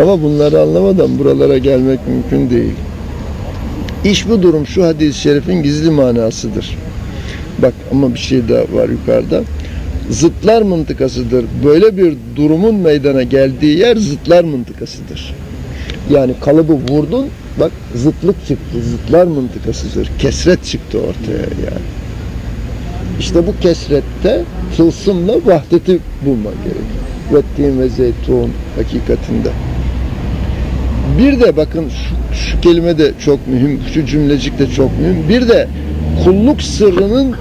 Ama bunları anlamadan buralara gelmek mümkün değil. İş bu durum şu hadis-i şerifin gizli manasıdır. Bak ama bir şey daha var yukarıda. Zıtlar mıntıkasıdır. Böyle bir durumun meydana geldiği yer zıtlar mıntıkasıdır. Yani kalıbı vurdun, bak zıtlık çıktı, zıtlar mıntıkasıdır. Kesret çıktı ortaya yani. İşte bu kesrette tılsımla vahdeti bulman gerekiyor. Vettin ve zeytun hakikatinde. Bir de bakın şu, şu kelime de çok mühim, şu cümlecik de çok mühim. Bir de kulluk sırrının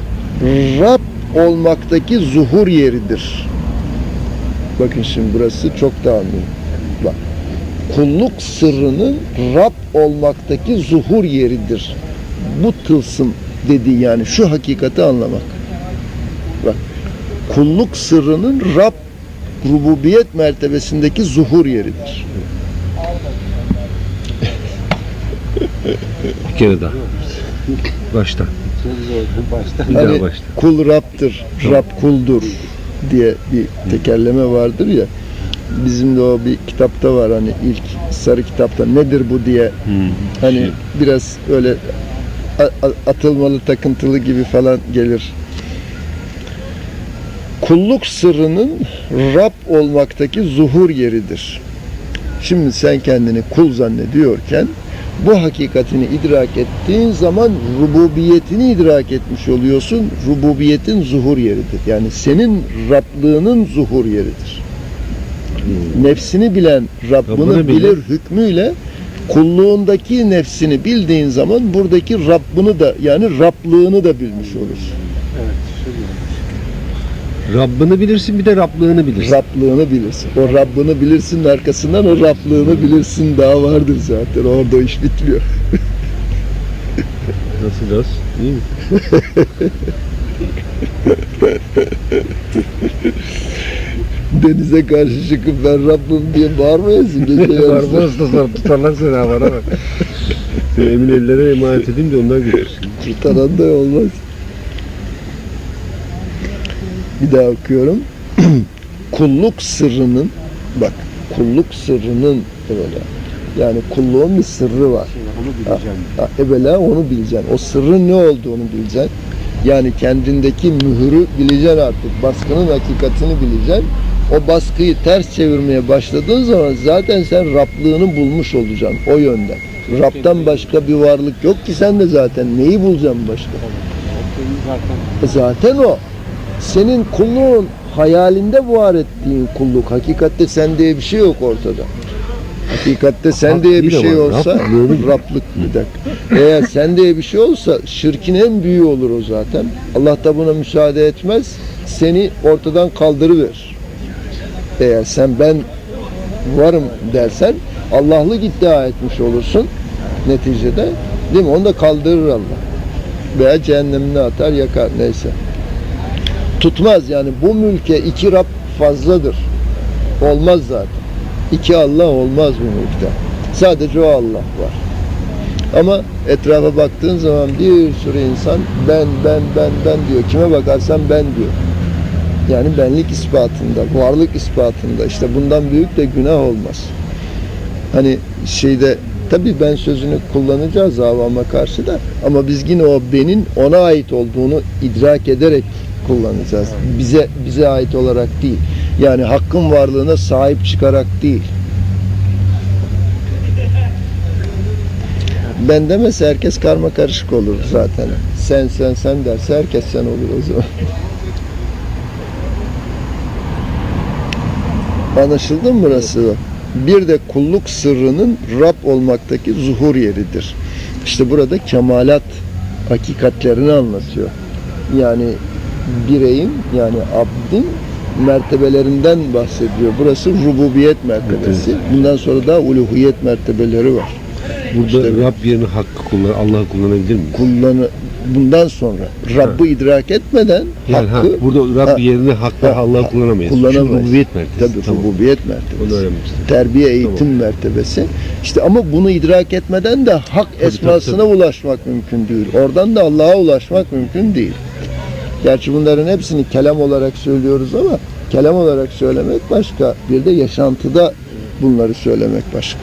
Rab olmaktaki zuhur yeridir. Bakın şimdi burası çok daha mühim. Bak. Kulluk sırrının Rab olmaktaki zuhur yeridir. Bu tılsım dediği yani şu hakikati anlamak. Bak. Kulluk sırrının Rab rububiyet mertebesindeki zuhur yeridir. Bir kere daha. Baştan. Bir daha Hani baştan. kul Rab'dır, Rab kuldur diye bir tekerleme vardır ya. Bizim de o bir kitapta var hani ilk sarı kitapta nedir bu diye Hmm. hani Şey, biraz öyle atılmalı takıntılı gibi falan gelir. Kulluk sırrının Rab olmaktaki zuhur yeridir. Şimdi sen kendini kul zannediyorken bu hakikatini idrak ettiğin zaman rububiyetini idrak etmiş oluyorsun. Rububiyetin zuhur yeridir. Yani senin Rablığının zuhur yeridir. Nefsini bilen Rabbini Rabbini bilir. bilir hükmüyle kulluğundaki nefsini bildiğin zaman buradaki Rabbini da yani Rablığını da bilmiş olursun. Evet. Şöyle. Rabbini bilirsin bir de Rablığını bilirsin. Rablığını bilirsin. O Rabbini bilirsin arkasından o Rablığını bilirsin daha vardır zaten. Orada iş bitmiyor. Nasıl az? İyi mi? Denize karşı çıkıp ben Rabbim diye bağırmayasın gece yarısı. Sonra tutarlar seni ha bana bak. Seni emin ellere emanet edeyim de onlar götürsün. Kurtaran da olmaz. Bir daha okuyorum. kulluk sırrının bak kulluk sırrının evvela. Yani kulluğun bir sırrı var. Onu bileceğim. Ha, evvela onu bileceksin. O sırrın ne olduğunu bileceksin. Yani kendindeki mühürü bileceksin artık. Baskının hakikatini bileceksin. O baskıyı ters çevirmeye başladığın zaman zaten sen Rablığını bulmuş olacaksın o yönden. Rab'dan başka bir varlık yok ki sen de zaten neyi bulacaksın başka? Zaten Zaten o. Senin kulluğun hayalinde var ettiğin kulluk. Hakikatte sen diye bir şey yok ortada. Hakikatte sen Hak diye bir şey olsa Rablığını- Rablık bir dakika. Eğer sen diye bir şey olsa şirkin en büyüğü olur o zaten. Allah da buna müsaade etmez. Seni ortadan kaldırıverir. Eğer sen ben varım dersen Allah'lık iddia etmiş olursun neticede. Değil mi? Onu da kaldırır Allah. Veya cehennemine atar yakar neyse. Tutmaz yani bu mülke iki Rab fazladır. Olmaz zaten. İki Allah olmaz bu mülkte. Sadece o Allah var. Ama etrafa baktığın zaman bir sürü insan ben ben ben ben diyor. Kime bakarsan ben diyor. Yani benlik ispatında, varlık ispatında işte bundan büyük de günah olmaz. Hani şeyde tabii ben sözünü kullanacağız avama karşı da ama biz yine o benin ona ait olduğunu idrak ederek kullanacağız. Bize bize ait olarak değil. Yani hakkın varlığına sahip çıkarak değil. Ben demese herkes karma karışık olur zaten. Sen sen sen derse herkes sen olur o zaman. Anlaşıldı mı burası? Bir de kulluk sırrının Rab olmaktaki zuhur yeridir. İşte burada kemalat hakikatlerini anlatıyor. Yani bireyin yani abdin mertebelerinden bahsediyor. Burası rububiyet mertebesi. Bundan sonra da uluhiyet mertebeleri var. Burada İşte- Rab yerine hakkı kullan, Allah'ı kullanabilir miyim? Kullanı bundan sonra Rabb'ı idrak etmeden Yani ha, hakkı burada Rab Ha. yerine hakkı Ha, Allah'ı ha, kullanamayız. kullanamayız. Çünkü rububiyet mertebesi. tabii Tamam. rububiyet mertebesi. Terbiye eğitim mertebesi. İşte ama bunu idrak etmeden de hak esmasına tabii. ulaşmak mümkün değil. Oradan da Allah'a ulaşmak mümkün değil. Gerçi bunların hepsini kelam olarak söylüyoruz ama kelam olarak söylemek başka. Bir de yaşantıda bunları söylemek başka.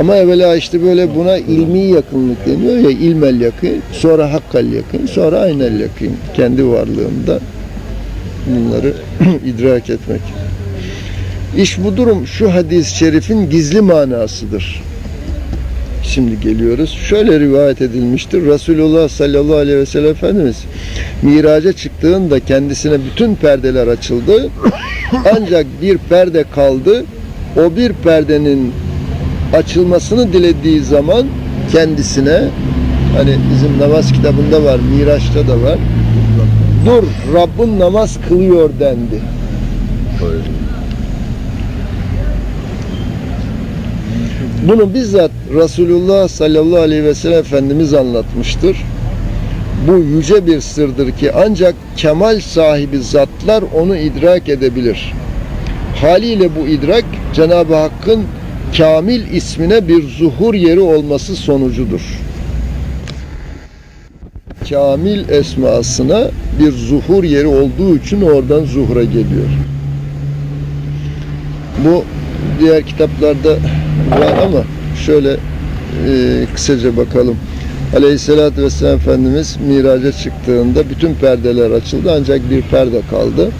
Ama evvela işte böyle buna ilmi yakınlık deniyor ya ilmel yakın, sonra hakkal yakın, sonra aynel yakın. Kendi varlığında bunları idrak etmek. İş bu durum şu hadis-i şerifin gizli manasıdır. Şimdi geliyoruz. Şöyle rivayet edilmiştir. Resulullah sallallahu aleyhi ve sellem Efendimiz miraca çıktığında kendisine bütün perdeler açıldı. Ancak bir perde kaldı. O bir perdenin açılmasını dilediği zaman kendisine hani bizim namaz kitabında var, Miraç'ta da var. Dur Rabbin namaz kılıyor dendi. Bunu bizzat Resulullah sallallahu aleyhi ve sellem Efendimiz anlatmıştır. Bu yüce bir sırdır ki ancak kemal sahibi zatlar onu idrak edebilir. Haliyle bu idrak Cenab-ı Hakk'ın kamil ismine bir zuhur yeri olması sonucudur. Kamil esmasına bir zuhur yeri olduğu için oradan zuhura geliyor. Bu diğer kitaplarda ama şöyle e, kısaca bakalım. Aleyhisselatü Vesselam Efendimiz miraca çıktığında bütün perdeler açıldı ancak bir perde kaldı.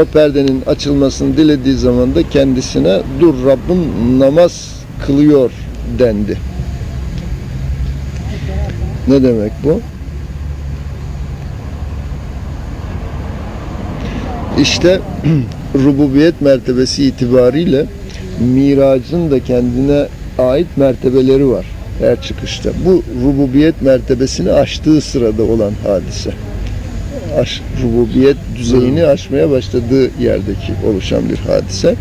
O perdenin açılmasını dilediği zaman da kendisine dur Rabbin namaz kılıyor dendi. Ne demek bu? İşte rububiyet mertebesi itibariyle miracın da kendine ait mertebeleri var her çıkışta. Bu rububiyet mertebesini aştığı sırada olan hadise. Aş, rububiyet düzeyini aşmaya başladığı yerdeki oluşan bir hadise.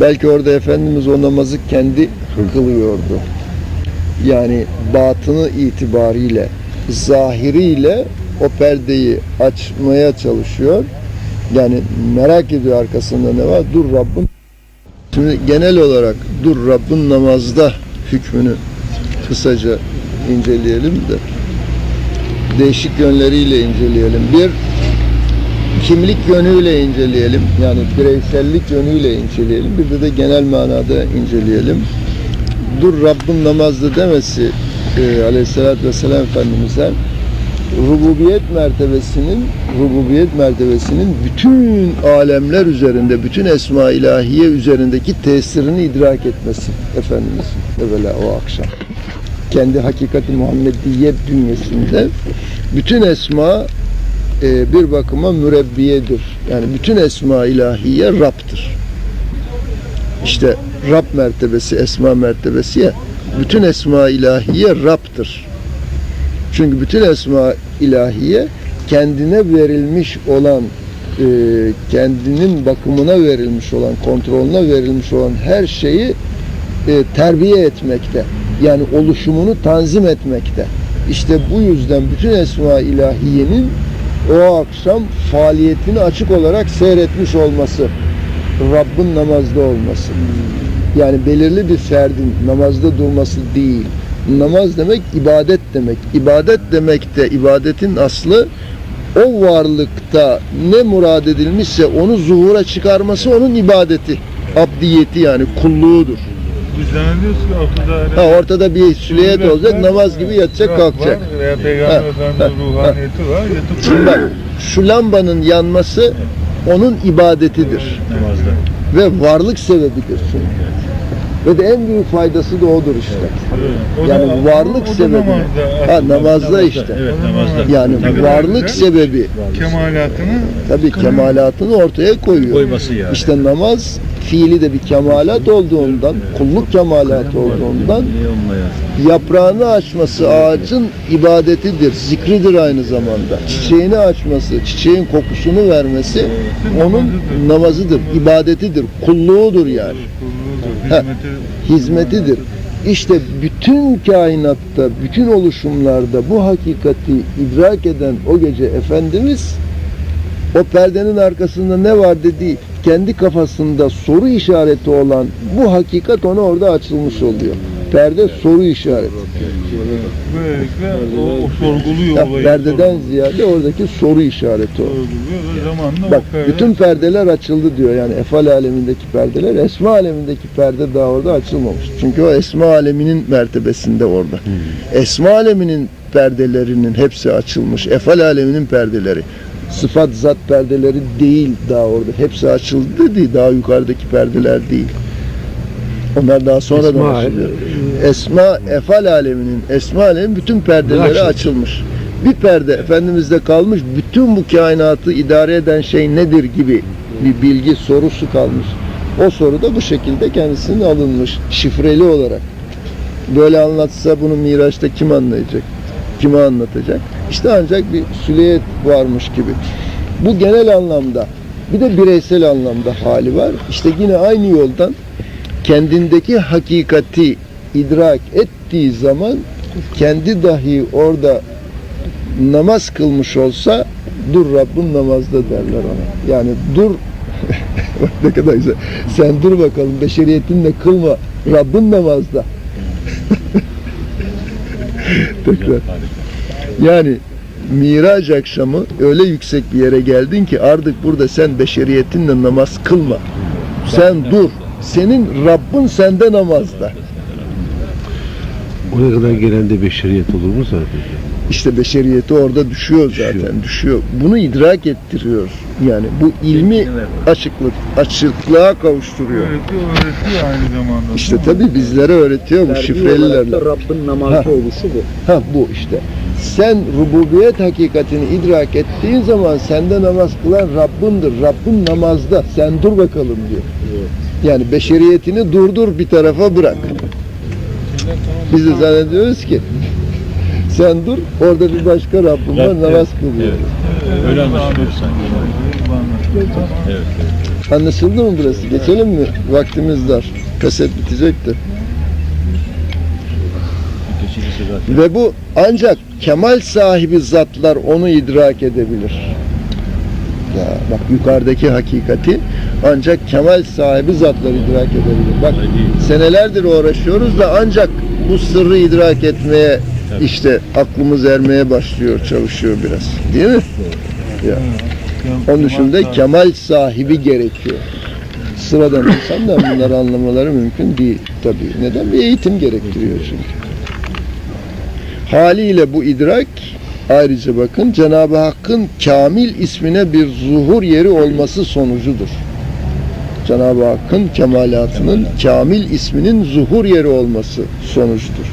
Belki orada Efendimiz o namazı kendi kılıyordu. Yani batını itibariyle, zahiriyle o perdeyi açmaya çalışıyor. Yani merak ediyor arkasında ne var? Dur Rabbim. Şimdi genel olarak dur Rabbin namazda hükmünü kısaca inceleyelim de değişik yönleriyle inceleyelim. Bir kimlik yönüyle inceleyelim. Yani bireysellik yönüyle inceleyelim. Bir de de genel manada inceleyelim. Dur Rabbin namazda demesi e, aleyhissalatü vesselam Efendimiz'e rububiyet mertebesinin rububiyet mertebesinin bütün alemler üzerinde, bütün esma ilahiye üzerindeki tesirini idrak etmesi Efendimiz evvela o akşam. Kendi hakikati Muhammediye bünyesinde bütün esma e, bir bakıma mürebbiyedir. Yani bütün esma ilahiye Rab'dır. İşte Rab mertebesi, esma mertebesi ya bütün esma ilahiye Rab'dır. Çünkü bütün esma ilahiye kendine verilmiş olan e, kendinin bakımına verilmiş olan, kontrolüne verilmiş olan her şeyi e, terbiye etmekte. Yani oluşumunu tanzim etmekte. İşte bu yüzden bütün esma ilahiyenin o akşam faaliyetini açık olarak seyretmiş olması, Rabbin namazda olması. Yani belirli bir ferdin namazda durması değil. Namaz demek ibadet demek. İbadet demek de ibadetin aslı o varlıkta ne murad edilmişse onu zuhura çıkarması onun ibadeti. Abdiyeti yani kulluğudur. Biz zannediyoruz ki ortada Ha, ortada bir süliyet olacak, namaz gibi yatacak, kalkacak. Var veya Peygamber Efendimiz'in ruhaniyeti var. Yatıp Şimdi bak, şu lambanın yanması onun ibadetidir. namazda. Ve varlık sebebidir çünkü. Ve de en büyük faydası da odur işte. Evet. Yani da- varlık sebebi. namazda. Ha, namazda işte. Evet namazda. Yani Tabii. varlık sebebi Kemalatını tabii kemalatını ortaya koyuyor. koyması yani. İşte namaz fiili de bir kemalat olduğundan, kulluk kemalatı olduğundan yaprağını açması ağacın ibadetidir, zikridir aynı zamanda. Çiçeğini açması, çiçeğin kokusunu vermesi onun namazıdır, ibadetidir, kulluğudur yani. hizmetidir. İşte bütün kainatta, bütün oluşumlarda bu hakikati idrak eden o gece Efendimiz o perdenin arkasında ne var dediği kendi kafasında soru işareti olan bu hakikat ona orada açılmış oluyor. Perde soru işareti. Böylelikle o, o sorguluyor Ya, olayı. perdeden sorguluyor. ziyade oradaki soru işareti o. Sorguluyor ve zamanla Bak o perde- bütün perdeler açıldı diyor. Yani efal alemindeki perdeler, esma alemindeki perde daha orada açılmamış. Çünkü o esma aleminin mertebesinde orada. Esma aleminin perdelerinin hepsi açılmış. Efal aleminin perdeleri. Sıfat zat perdeleri değil daha orada. Hepsi açıldı değil. Daha yukarıdaki perdeler değil. Onlar daha sonradan Esma- açılıyor. Esma, efal aleminin, esma alemin bütün perdeleri Açılmış. açılmış. Bir perde Efendimiz'de kalmış, bütün bu kainatı idare eden şey nedir gibi bir bilgi sorusu kalmış. O soru da bu şekilde kendisinin alınmış, şifreli olarak. Böyle anlatsa bunu Miraç'ta kim anlayacak? Kime anlatacak? İşte ancak bir süleyet varmış gibi. Bu genel anlamda, bir de bireysel anlamda hali var. İşte yine aynı yoldan kendindeki hakikati idrak ettiği zaman kendi dahi orada namaz kılmış olsa dur Rabbin namazda derler ona. Yani dur ne kadar güzel. Sen dur bakalım beşeriyetinle kılma. Rabbin namazda. Tekrar. Yani Miraç akşamı öyle yüksek bir yere geldin ki artık burada sen beşeriyetinle namaz kılma. Sen dur. Senin Rabbin sende namazda. Oraya kadar gelen de beşeriyet olur mu zaten? İşte beşeriyeti orada düşüyor zaten, düşüyor. Bunu idrak ettiriyor. Yani bu ilmi açıklık, açıklığa kavuşturuyor. Öğretiyor, öğretiyor aynı zamanda. İşte tabii bizlere öğretiyor bu şifrelilerle. Rabbin namazı Ha. oluşu bu. Ha bu işte. Sen rububiyet hakikatini idrak ettiğin zaman sende namaz kılan Rabbindir. Rabbin namazda. Sen dur bakalım diyor. Yani beşeriyetini durdur bir tarafa bırak. Biz de zannediyoruz ki sen dur orada bir başka Rabbim var namaz kılıyor. Öyle anlaşılıyor sanki. Evet. Anlaşıldı mı burası? Geçelim mi? Vaktimiz dar. Kaset bitecektir. Ve bu ancak kemal sahibi zatlar onu idrak edebilir. Ya bak yukarıdaki hakikati ancak kemal sahibi zatlar idrak edebilir. Bak senelerdir uğraşıyoruz da ancak bu sırrı idrak etmeye işte aklımız ermeye başlıyor, çalışıyor biraz. Değil mi? Ya. Onun dışında kemal sahibi gerekiyor. Sıradan insanlar bunları anlamaları mümkün değil tabii. Neden? Bir eğitim gerektiriyor çünkü. Haliyle bu idrak ayrıca bakın Cenab-ı Hakk'ın kamil ismine bir zuhur yeri olması sonucudur. Cenab-ı Hakk'ın kemalatının kamil isminin zuhur yeri olması sonucudur.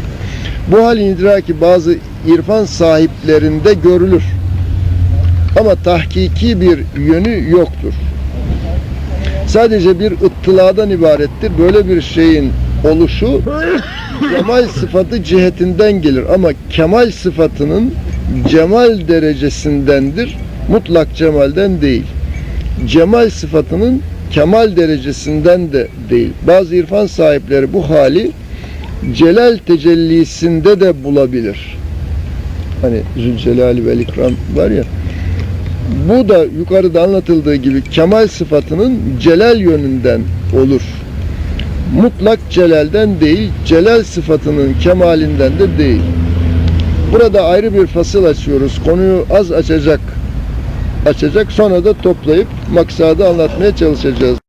Bu halin idraki bazı irfan sahiplerinde görülür. Ama tahkiki bir yönü yoktur. Sadece bir ıttıladan ibarettir. Böyle bir şeyin oluşu kemal sıfatı cihetinden gelir ama kemal sıfatının cemal derecesindendir. Mutlak cemalden değil. Cemal sıfatının kemal derecesinden de değil. Bazı irfan sahipleri bu hali celal tecellisinde de bulabilir. Hani Zülcelal ve İkram var ya. Bu da yukarıda anlatıldığı gibi kemal sıfatının celal yönünden olur. Mutlak celalden değil, celal sıfatının kemalinden de değil. Burada ayrı bir fasıl açıyoruz. Konuyu az açacak, açacak sonra da toplayıp maksadı anlatmaya çalışacağız.